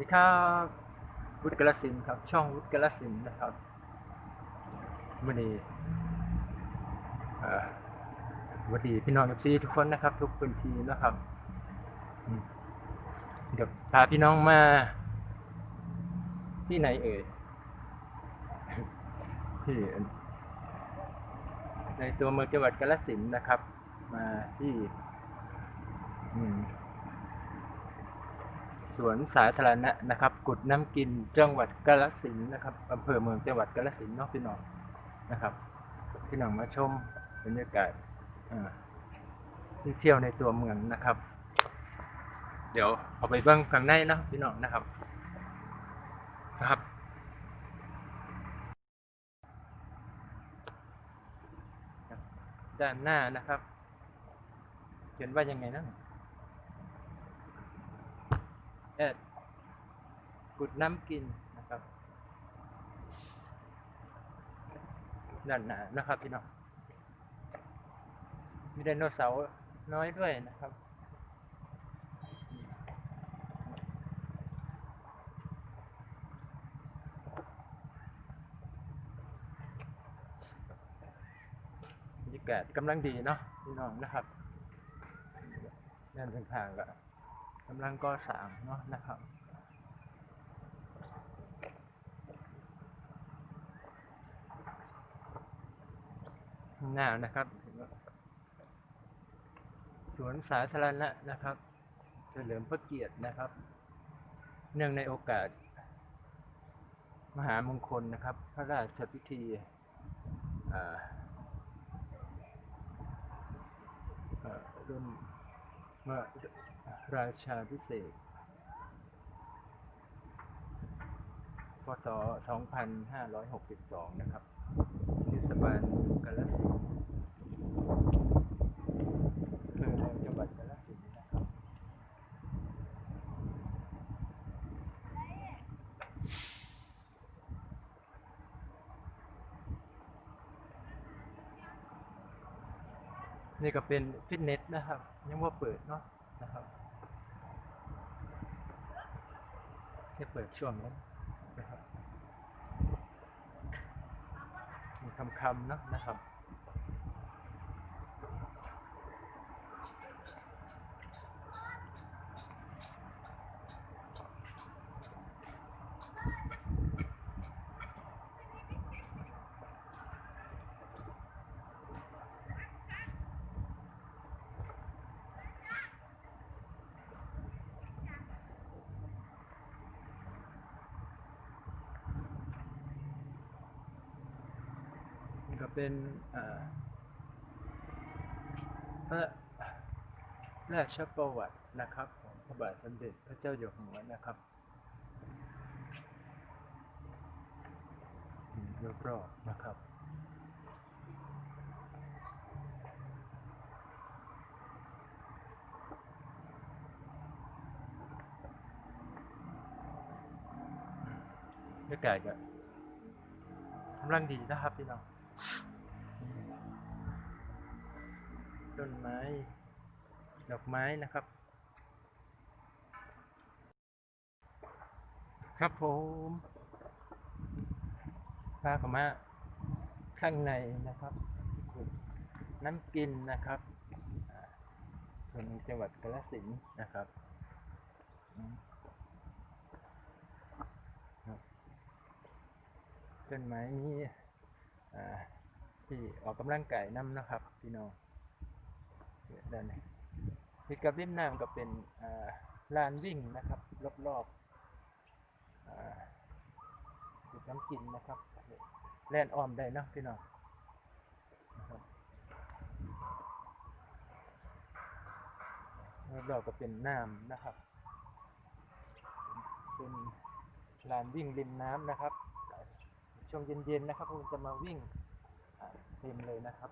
ดีครับวุฒิกระสินธุ์ครับ ช่องวุฒิกระสินธุ์นะครับวันนี้วัสดีพี่น้องเอฟซีทุกคนนะครับ ทุกพื้นที่นะครับ เดี๋ยวพาพี่น้องมา ที่ไหนเอ่ยที่ในตัวเมืองจังหวัดกาฬสินธุ์นะครับ มาที่อืม สวนสาธารณะนะครับกุดน้ำกินจังหวัดกาฬสินธุ์นะครับอำเภอเมืองจังหวัดกาฬสินธุ์นาะพี่น้องนะครับพี่น้องมาชมบรรยากาศที่เที่ยวในตัวเมืองนะครับ เดี๋ยวเอาไปเบิ้งข้างในนะพี่น้องนะครับนะครับ ด้านหน้านะครับเขียนว่ายังไงนะ แอดกุดน้ำกินนะครับด้านนานะครับพี่น้องมีไดโนเสาร์น้อยด้วยนะครับ บรรยากาศกำลังดีเนาะพี่น้องนะครับด้านข้างๆก็ กำลังก่อสร้างเนาะนะครับหน้านะครับ สวนสาธารณะนะครับ เฉลิมพระเกียรตินะครับ เนื่องในโอกาส มหามงคลนะครับ พระราชพิธีอ่าเอ่อรุ่นเมื่อ ราชาพิเศษ พศ 2562 นะครับเทศบาลกาฬสินธุ์อำเมืองจังหวัดกาฬสินนะครับ นี่ก็เป็นฟิตเนสนะครับ ยังว่าเปิดเนาะนะครับ แค่เปิดช่วงนั้นนะครับมีคำคำๆเนาะนะครับ นี่ก็เป็นพระราชประวัตินะครับ ของพระบาทสมเด็จพระเจ้าอยู่หัวนะครับรอบๆนะครับบรรยากาศก็กำลังดีนะครับพี่น้อง ต้นไม้ดอกไม้นะครับ ครับผมพาเข้ามาข้างในนะครับน้ำกินนะครับอ่าส่วนจังหวัดกาฬสินธุ์นะครับต้นไม้นี้ ที่ออกกำลังกายน้ำนะครับพี่น้องเด้านนี้ที่กับริมน้ำก็เป็นลานวิ่งนะครับรอบๆอ่าจุดน้ำกินนะครับแล่นอ้อมได้นะพี่น้องรอบๆก็เป็นน้ำนะครับ เป็นลานวิ่งริมน้ำนะครับ ช่วงเย็นๆนะครับผมจะมาวิ่งเต็มเลยนะครับ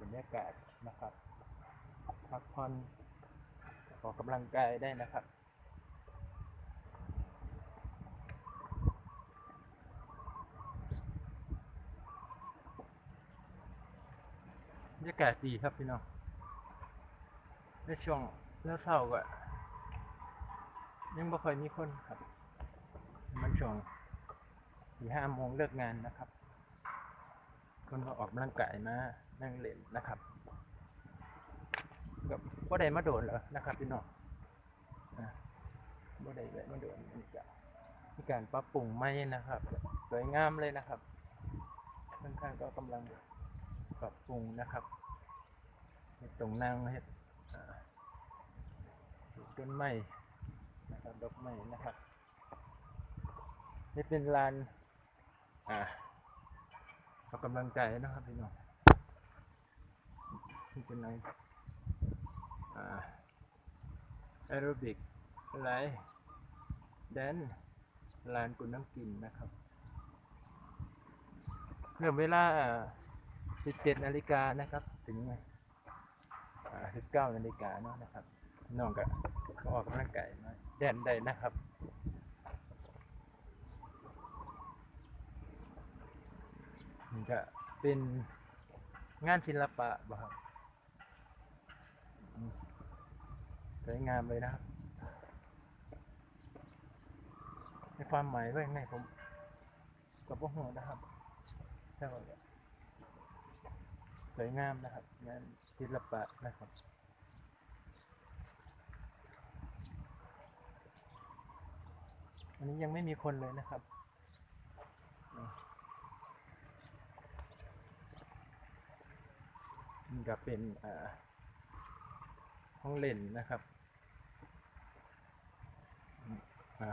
บรรยากาศนะครับพักผ่อนออกกำลังกายได้นะครับบรรยากาศดีครับพี่น้องในช่วงเช้าๆก็ยังบ่ค่อยมีคนครับ มันช่วง สี่ห้าโมงเลิกงานนะครับ คนก็ออกกำลังกายมานั่งเล่นนะครับกับบ่ได้มาโดนเหรอนะครับพี่น้องอะบ่ได้แวะมาโดนนี่ก็มีการปรับปรุงใหม่นะครับสวยงามเลยนะครับข้างๆก็กำลังปรับปรุงนะครับเฮ็ดตรงนั่งเฮ็ดอ่าปลูกต้นไม้นะครับดอกไม้นะครับ นี่เป็นลาน อ่าออกกำลังกายนะครับพี่น้องนี่เป็นอะไรอ่าแอโรบิกอะไรแดนลานกุนน้ำกินนะครับเริ่มเวลา 17นาฬิกานะครับ ถึง19นาฬิกาเนาะนะครับ น้องก็ออกกำลังกายมาแดนได้นะครับ นี่ก็เป็นงานศิลปะบ่ครับสวยงามเลยนะครับในความหมายว่ายังไงผมกับพวกหัวนะครับใช่ไหมสวยงามนะครับงานศิลปะนะครับอันนี้ยังไม่มีคนเลยนะครับอืม นี่ก็เป็นห้องเล่นนะครับอืมอ่า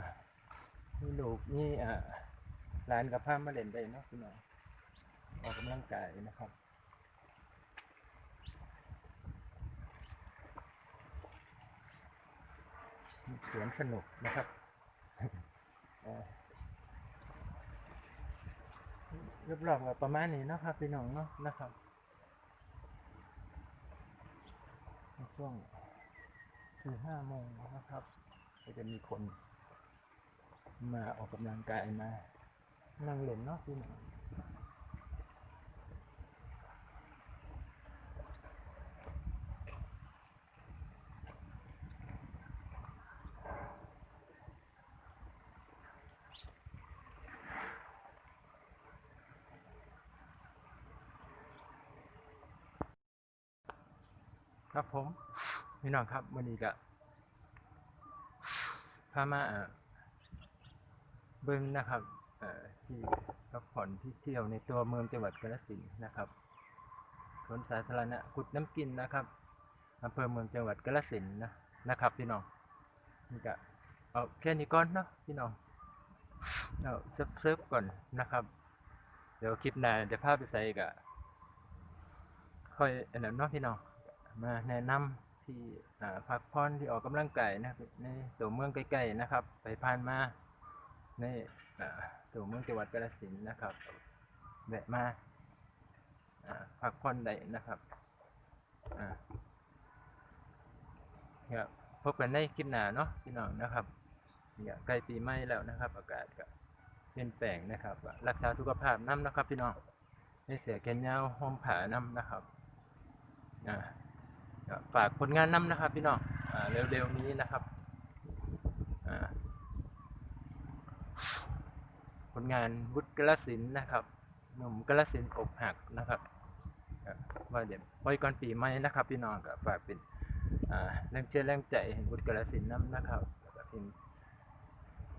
มีลูกนี่ร้านกับผ้ามาเล่นได้เนาะพี่น้องออกกำลังกายนะครับสวนสนุกนะครับรอบๆประมาณนี้นะครับพี่น้องเนาะนะครับใน ช่วงคือห้าโมงนะครับ ก็จะมีคน มาออกกำลังกายมา นั่งเล่นเนาะพี่น้อง ครับผมพี่น้องครับวันนี้ก็พามาเบิ้งนะครับที่พักผ่อนที่เที่ยวในตัวเมืองจังหวัดกาฬสินธุ์นะครับสวนสาธารณะกุดน้ำกินนะครับอำเภอเมืองจังหวัดกาฬสินธุ์นะนะครับ พี่น้องนี่ก็เอาแค่นี้ก่อนเนาะพี่น้องเอาเซิฟเซิฟก่อนนะครับ เดี๋ยวคลิปหน้าจะพาไปใส่กะค่อยอันนั้นเนาะพี่น้อง มาแนะนำที่พักผ่อนที่ออกกำลังกายนะในตัวเมืองใกล้ๆนะครับ ไปผ่านมาในตัวเมืองจังหวัดกาฬสินธุ์นะครับแวะมาพักผ่อนได้นะครับครับพบกันในคลิปหน้าเนาะพี่น้องนะครับเนี่ยใกล้ปีใหม่แล้วนะครับ อากาศก็เปลี่ยนแปลงนะครับรักษาสุขภาพน้ำนะครับ พี่น้องไม่เสียแขนยาวห่มผ้าน้ำนะครับอ่า ฝากผลงานนำนะครับพี่น้องเร็วๆนี้นะครับผลงานวุฒิกลสินนะครับหนุ่มกลสินอกหักนะครับว่าเดี๋ยวไว้ก่อนปีใหม่นะครับ พี่น้องก็ฝากเป็นแรงเชื่อแรงใจให้วุฒิกลสินธุ์นำนะครับแล้วก็เป็น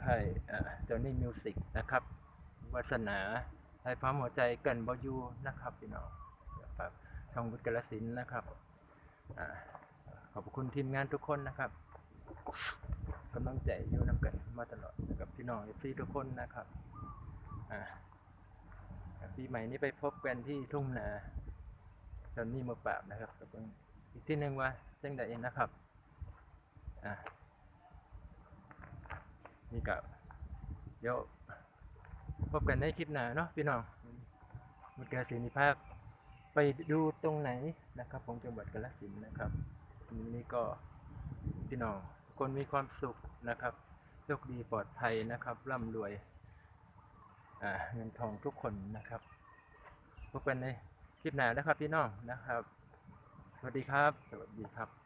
ให้อ่าจอห์นนี่มิวสิกนะครับวาสนาให้พร้อมหัวใจเกันบอยูนะครับพี่น้องฝากช่องวุฒิกลสินนะครับ ขอบคุณทีมงานทุกคนนะครับกำลังใจอยู่นำกันมาตลอดกับพี่น้องพี่ทุกคนนะครับอ่าปีใหม่นี้ไปพบกันที่ทุ่งนาตอนนี้มาปราบนะครับกับเบิ่งอีกที่หนึ่งว่าจังใดนะครับอ่านี่กับเดี๋ยวพบกันในคลิปหน้าเนาะพี่น้องมุดกระสีนิภาค ไปดูตรงไหนนะครับของจังหวัดกาฬสินธุ์นะครับนี้ก็พี่น้องคนมีความสุขนะครับโชคดีปลอดภัยนะครับร่ำรวยอ่าเงินทองทุกคนนะครับพบกันในคลิปหน้านะครับพี่น้องนะครับ สวัสดีครับ สวัสดีครับ